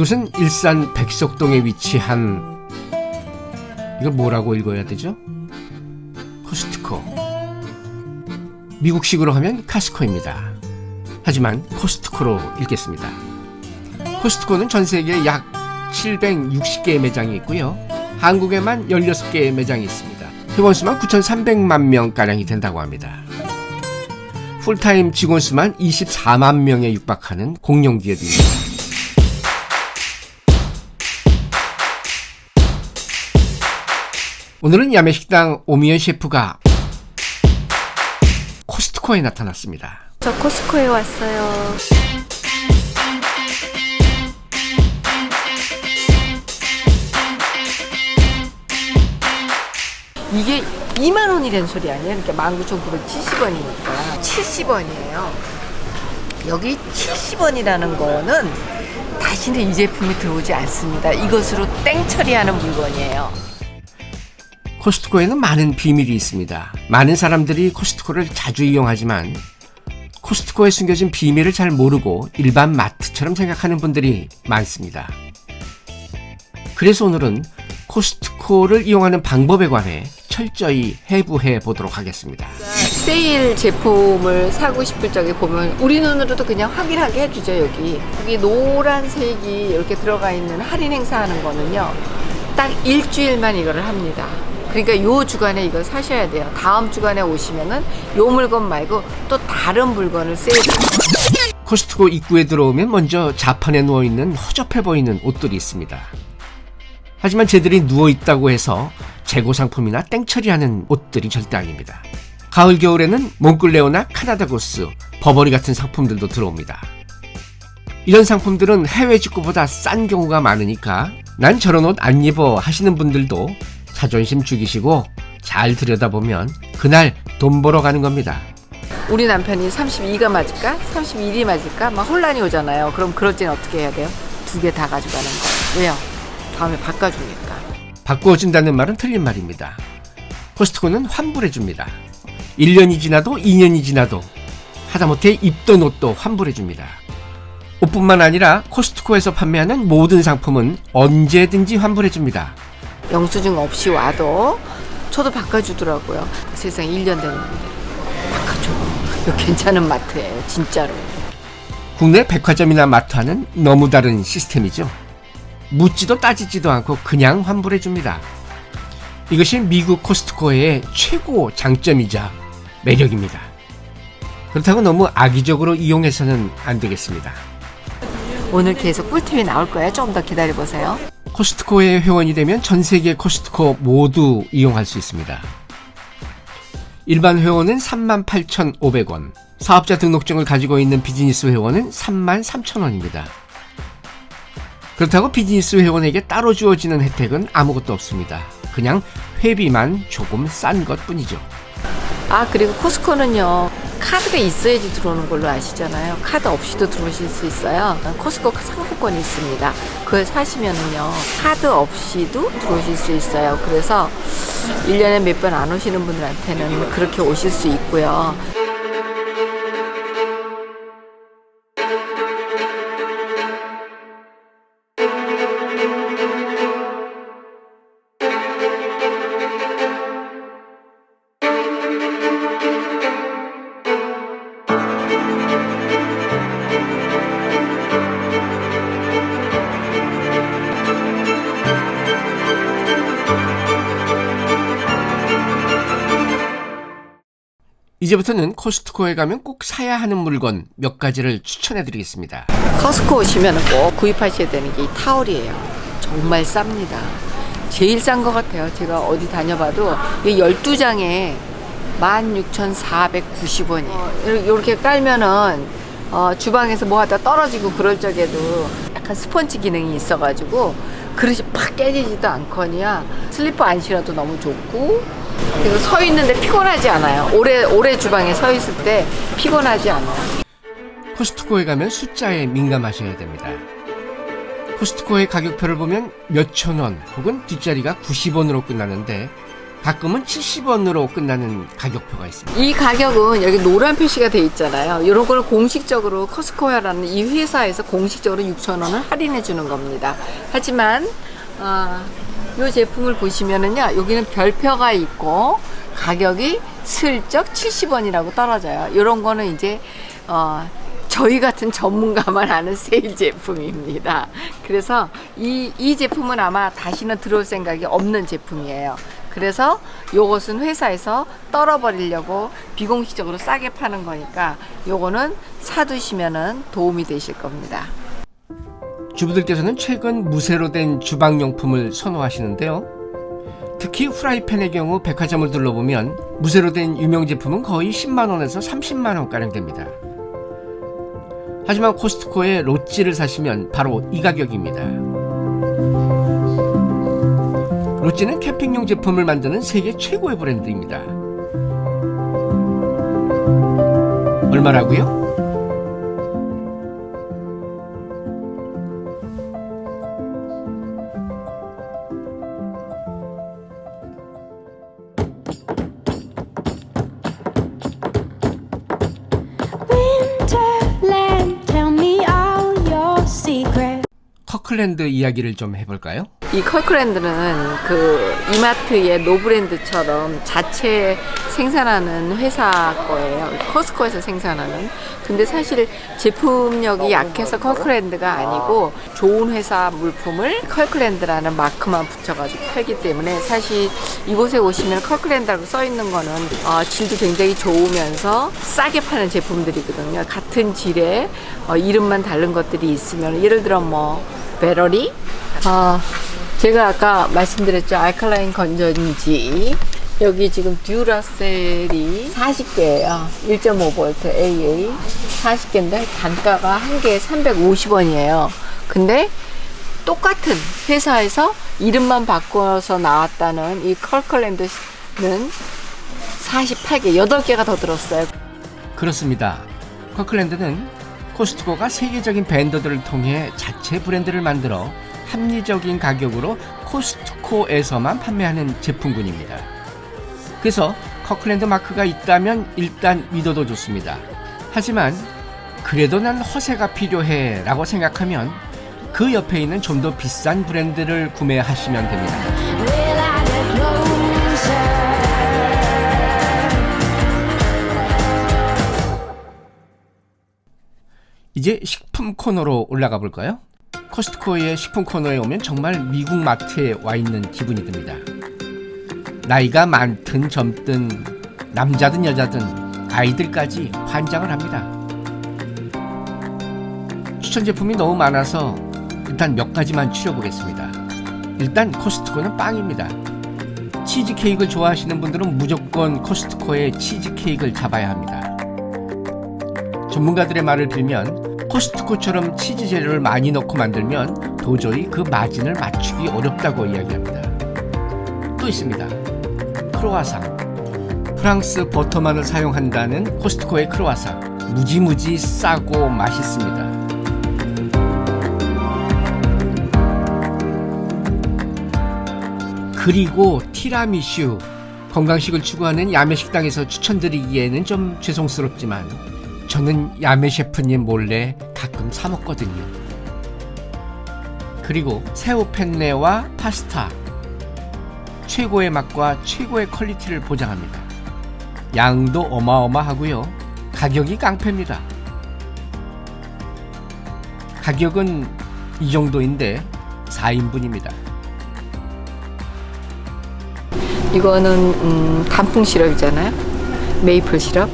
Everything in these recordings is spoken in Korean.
이곳은 일산 백석동에 위치한 이걸 뭐라고 읽어야 되죠? 코스트코. 미국식으로 하면 카스코입니다. 하지만 코스트코로 읽겠습니다. 코스트코는 전 세계에 약 760개의 매장이 있고요. 한국에만 16개의 매장이 있습니다. 회원 수만 9,300만 명가량이 된다고 합니다. 풀타임 직원 수만 24만 명에 육박하는 공룡 기업입니다. 오늘은 야매식당 오미연 셰프가 코스트코에 나타났습니다. 저 코스코에 왔어요. 이게 2만 원이라는 소리 아니에요? 그러니까 19,970원이니까 70원이에요. 여기 70원이라는 거는 다시는 이 제품이 들어오지 않습니다. 이것으로 땡 처리하는 물건이에요. 코스트코에는 많은 비밀이 있습니다. 많은 사람들이 코스트코를 자주 이용하지만 코스트코에 숨겨진 비밀을 잘 모르고 일반 마트처럼 생각하는 분들이 많습니다. 그래서 오늘은 코스트코를 이용하는 방법에 관해 철저히 해부해 보도록 하겠습니다. 세일 제품을 사고 싶을 적에 보면 우리 눈으로도 그냥 확인하게 해주죠 여기 여기 노란색이 이렇게 들어가 있는 할인 행사하는 거는요 딱 일주일만 이거를 합니다 그러니까 요 주간에 이걸 사셔야 돼요 다음 주간에 오시면은 요 물건 말고 또 다른 물건을 세일 코스트코 입구에 들어오면 먼저 자판에 누워 있는 허접해 보이는 옷들이 있습니다. 하지만 쟤들이 누워 있다고 해서 재고 상품이나 땡처리하는 옷들이 절대 아닙니다. 가을 겨울에는 몽클레오나 카나다 고스, 버버리 같은 상품들도 들어옵니다. 이런 상품들은 해외 직구보다 싼 경우가 많으니까 난 저런 옷 안 입어 하시는 분들도 자존심 죽이시고 잘 들여다보면 그날 돈 벌어 가는 겁니다. 우리 남편이 32가 맞을까 31이 맞을까 막 혼란이 오잖아요 그럼 그럴 때는 어떻게 해야 돼요 두 개 다 가져가는 거예요 왜요 다음에 바꿔주니까 바꾸어준다는 말은 틀린 말입니다. 코스트코는 환불해줍니다. 1년이 지나도 2년이 지나도 하다못해 입던 옷도 환불해줍니다. 옷뿐만 아니라 코스트코에서 판매하는 모든 상품은 언제든지 환불해줍니다. 영수증 없이 와도 저도 바꿔주더라고요. 세상 1년 됐는데 바꿔줘. 이거 괜찮은 마트예요, 진짜로. 국내 백화점이나 마트와는 너무 다른 시스템이죠. 묻지도 따지지도 않고 그냥 환불해 줍니다. 이것이 미국 코스트코의 최고 장점이자 매력입니다. 그렇다고 너무 악의적으로 이용해서는 안 되겠습니다. 오늘 계속 꿀팁이 나올 거예요. 좀더 기다려 보세요. 코스트코의 회원이 되면 전 세계 코스트코 모두 이용할 수 있습니다. 일반 회원은 38,500원, 사업자 등록증을 가지고 있는 비즈니스 회원은 33,000원입니다. 그렇다고 비즈니스 회원에게 따로 주어지는 혜택은 아무것도 없습니다. 그냥 회비만 조금 싼 것 뿐이죠. 아, 그리고 코스코는요. 카드가 있어야지 들어오는 걸로 아시잖아요. 카드 없이도 들어오실 수 있어요. 코스코 상품권이 있습니다. 그걸 사시면은요. 카드 없이도 들어오실 수 있어요. 그래서 1년에 몇 번 안 오시는 분들한테는 그렇게 오실 수 있고요. 이제부터는 코스트코에 가면 꼭 사야 하는 물건 몇 가지를 추천해 드리겠습니다. 커스코 오시면 꼭 구입하셔야 되는 게 이 타올이에요. 정말 쌉니다. 제일 싼 것 같아요. 제가 어디 다녀봐도 이 12장에 16,490원이에요. 이렇게 깔면은 어, 주방에서 뭐 하다 떨어지고 그럴 적에도 약간 스펀지 기능이 있어가지고 그릇이 팍 깨지지도 않거니와 슬리퍼 안 신어도 너무 좋고 그리고 서 있는데 피곤하지 않아요. 오래 오래 주방에 서 있을 때 피곤하지 않아요. 코스트코에 가면 숫자에 민감하셔야 됩니다. 코스트코의 가격표를 보면 몇천 원 혹은 뒷자리가 90원으로 끝나는데 가끔은 70원으로 끝나는 가격표가 있습니다. 이 가격은 여기 노란 표시가 돼 있잖아요. 이런 걸 공식적으로 커스코야라는 이 회사에서 공식적으로 6,000원을 할인해 주는 겁니다. 하지만 아, 이 제품을 보시면은요. 여기는 별표가 있고 가격이 슬쩍 70원이라고 떨어져요. 이런 거는 이제 어, 저희 같은 전문가만 아는 세일 제품입니다. 그래서 이, 이 제품은 아마 다시는 들어올 생각이 없는 제품이에요. 그래서 요것은 회사에서 떨어버리려고 비공식적으로 싸게 파는 거니까 요거는 사두시면은 도움이 되실 겁니다. 주부들께서는 최근 무쇠로 된 주방용품을 선호하시는데요. 특히 후라이팬의 경우 백화점을 둘러보면 무쇠로 된 유명 제품은 거의 10만원에서 30만원가량 됩니다. 하지만 코스트코에 로찌를 사시면 바로 이 가격입니다. 로찌는 캠핑용 제품을 만드는 세계 최고의 브랜드입니다. 얼마라고요? 커클랜드 이야기를 좀 해볼까요? 이 컬크랜드는 그 이마트의 노브랜드처럼 자체 생산하는 회사 거예요. 커스코에서 생산하는. 근데 사실 제품력이 약해서 컬크랜드가 아니고 좋은 회사 물품을 컬크랜드라는 마크만 붙여가지고 팔기 때문에 사실 이곳에 오시면 컬크랜드라고 써 있는 거는 어, 질도 굉장히 좋으면서 싸게 파는 제품들이거든요. 같은 질에 어, 이름만 다른 것들이 있으면 예를 들어 뭐 배러리 아, 제가 아까 말씀드렸죠. 알칼라인 건전지. 여기 지금 듀라셀이 40개예요. 1.5V AA 40개인데 단가가 한 개에 350원이에요. 근데 똑같은 회사에서 이름만 바꿔서 나왔다는 이 컬컬랜드는 48개, 8개가 더 들었어요. 그렇습니다. 커클랜드는 코스트코가 세계적인 밴더들을 통해 자체 브랜드를 만들어 합리적인 가격으로 코스트코에서만 판매하는 제품군입니다. 그래서 커클랜드 마크가 있다면 일단 믿어도 좋습니다. 하지만 그래도 난 허세가 필요해 라고 생각하면 그 옆에 있는 좀 더 비싼 브랜드를 구매하시면 됩니다. 이제 식품 코너로 올라가 볼까요? 코스트코의 식품 코너에 오면 정말 미국 마트에 와 있는 기분이 듭니다. 나이가 많든 젊든 남자든 여자든 아이들까지 환장을 합니다. 추천 제품이 너무 많아서 일단 몇 가지만 추려보겠습니다. 일단 코스트코는 빵입니다. 치즈케이크를 좋아하시는 분들은 무조건 코스트코의 치즈케이크를 잡아야 합니다. 전문가들의 말을 들면 코스트코처럼 치즈 재료를 많이 넣고 만들면 도저히 그 마진을 맞추기 어렵다고 이야기합니다. 또 있습니다. 크로아상. 프랑스 버터만을 사용한다는 코스트코의 크로아상. 무지무지 싸고 맛있습니다. 그리고 티라미슈. 건강식을 추구하는 야매 식당에서 추천드리기에는 좀 죄송스럽지만 저는 야매 셰프님 몰래 가끔 사 먹거든요. 그리고 새우 펜네와 파스타. 최고의 맛과 최고의 퀄리티를 보장합니다. 양도 어마어마하고요. 가격이 깡패입니다. 가격은 이 정도인데 4인분입니다. 이거는 음, 단풍 시럽이잖아요. 메이플 시럽.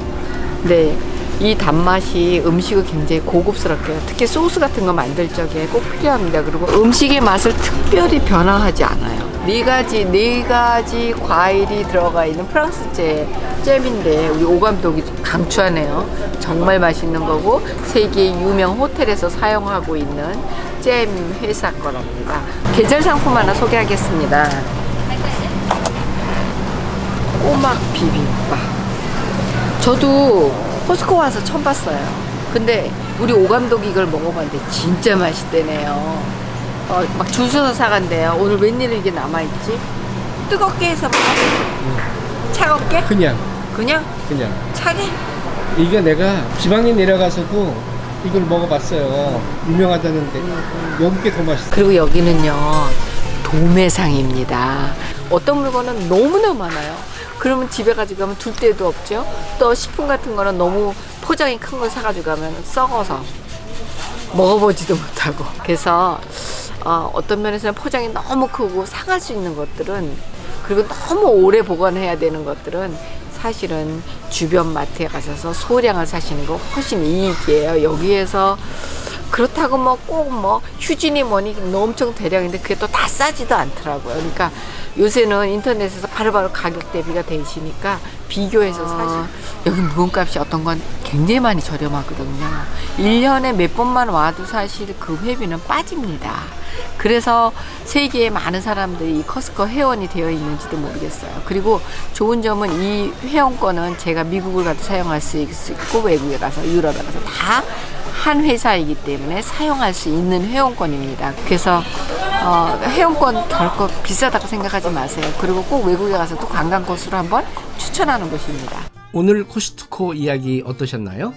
네. 이 단맛이 음식을 굉장히 고급스럽게 해요. 특히 소스 같은 거 만들 적에 꼭 필요합니다. 그리고 음식의 맛을 특별히 변화하지 않아요. 네 가지 네 가지 과일이 들어가 있는 프랑스 잼 잼인데 우리 오 감독이 강추하네요. 정말 맛있는 거고 세계 유명 호텔에서 사용하고 있는 잼 회사 거랍니다. 계절 상품 하나 소개하겠습니다. 꼬막 비빔밥. 저도 포스코 와서 처음 봤어요. 근데 우리 오 감독이 이걸 먹어봤는데 진짜 맛있대네요. 어, 막 줄 서서 사간대요. 오늘 웬일로 이게 남아있지? 뜨겁게 해서 먹어? 차갑게? 그냥 그냥 그냥 차게? 이게 내가 지방에 내려가서도 이걸 먹어봤어요. 유명하다는데 여기 게 더 맛있어. 그리고 여기는요 도매상입니다. 어떤 물건은 너무나 많아요. 그러면 집에 가지고 가면 둘 데도 없죠. 또 식품 같은 거는 너무 포장이 큰거 사가지고 가면 썩어서 먹어보지도 못하고. 그래서 어, 어떤 면에서는 포장이 너무 크고 상할 수 있는 것들은 그리고 너무 오래 보관해야 되는 것들은 사실은 주변 마트에 가셔서 소량을 사시는 거 훨씬 이익이에요. 여기에서 그렇다고 뭐 꼭뭐 휴진이 뭐니 엄청 대량인데 그게 또 다 싸지도 않더라고요. 그러니까 요새는 인터넷에서 바로바로 가격 대비가 돼 있으니까 비교해서 사실 여기 물건값이 어떤 건 굉장히 많이 저렴하거든요. 1년에 몇 번만 와도 사실 그 회비는 빠집니다. 그래서 세계에 많은 사람들이 이 커스코 회원이 되어 있는지도 모르겠어요. 그리고 좋은 점은 이 회원권은 제가 미국을 가도 사용할 수 있고 외국에 가서 유럽에 가서 다 한 회사이기 때문에 사용할 수 있는 회원권입니다. 그래서 어, 회원권 결코 비싸다고 생각하지 마세요. 그리고 꼭 외국에 가서 또 관광 코스로 한번 추천하는 곳입니다. 오늘 코스트코 이야기 어떠셨나요?